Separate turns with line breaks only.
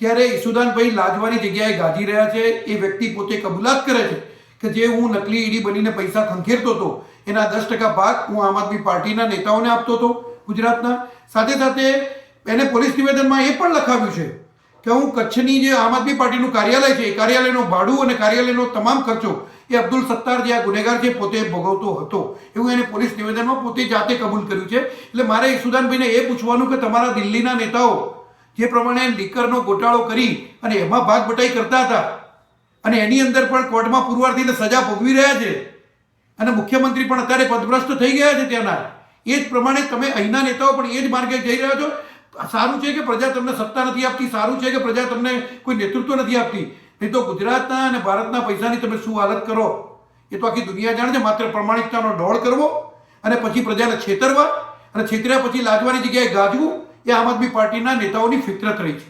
ત્યારે ઈસુદાનભાઈ લાજવાની જગ્યાએ ગાજી રહ્યા છે. એ વ્યક્તિ પોતે કબૂલાત કરે છે કે જે હું નકલી ઈડી બનીને પૈસા ખંખેરતો હતો, એના દસ ટકા ભાગ હું આમ આદમી પાર્ટીના નેતાઓને આપતો હતો, ગુજરાતના. સાથે સાથે એને પોલીસ નિવેદનમાં એ પણ લખાવ્યું છે કે હું કચ્છની જે આમ આદમી પાર્ટીનું કાર્યાલય છે, એ કાર્યાલયનું ભાડું અને કાર્યાલયનો તમામ ખર્ચો એ અબ્દુલ સત્તાર જે આ ગુનેગાર છે પોતે ભોગવતો હતો. એવું એને પોલીસ નિવેદનમાં પોતે જાતે કબૂલ કર્યું છે. એટલે મારે ઈસુદાનભાઈને એ પૂછવાનું કે તમારા દિલ્હીના નેતાઓ જે પ્રમાણે લીકરનો ગોટાળો કરી અને એમાં ભાગ બટાઈ કરતા હતા. અને એની અંદર પણ કોર્ટમાં પુરવારથીને સજા ભોગવી રહ્યા છે. અને મુખ્યમંત્રી પણ અત્યારે પદભ્રષ્ટ થઈ ગયા છે ત્યાંના. એ જ પ્રમાણે તમે અહીંના નેતાઓ પણ એ જ માર્ગે જઈ રહ્યા છો. સારું છે કે પ્રજા તમને સત્તા નથી આપતી? સારું છે કે પ્રજા તમને કોઈ નેતૃત્વ નથી આપતી? નહીં તો ગુજરાતના અને ભારતના પૈસાની તમે શું હાલત કરો? એ તો આખી દુનિયા જાણે છે. માત્ર પ્રમાણિકતાનો ડોળ કરવો અને પછી પ્રજાને છેતરવા અને છેતર્યા પછી લાજવાની જગ્યાએ ગાજવું એ આમ આદમી પાર્ટીના નેતાઓની ફિતરત રહી છે.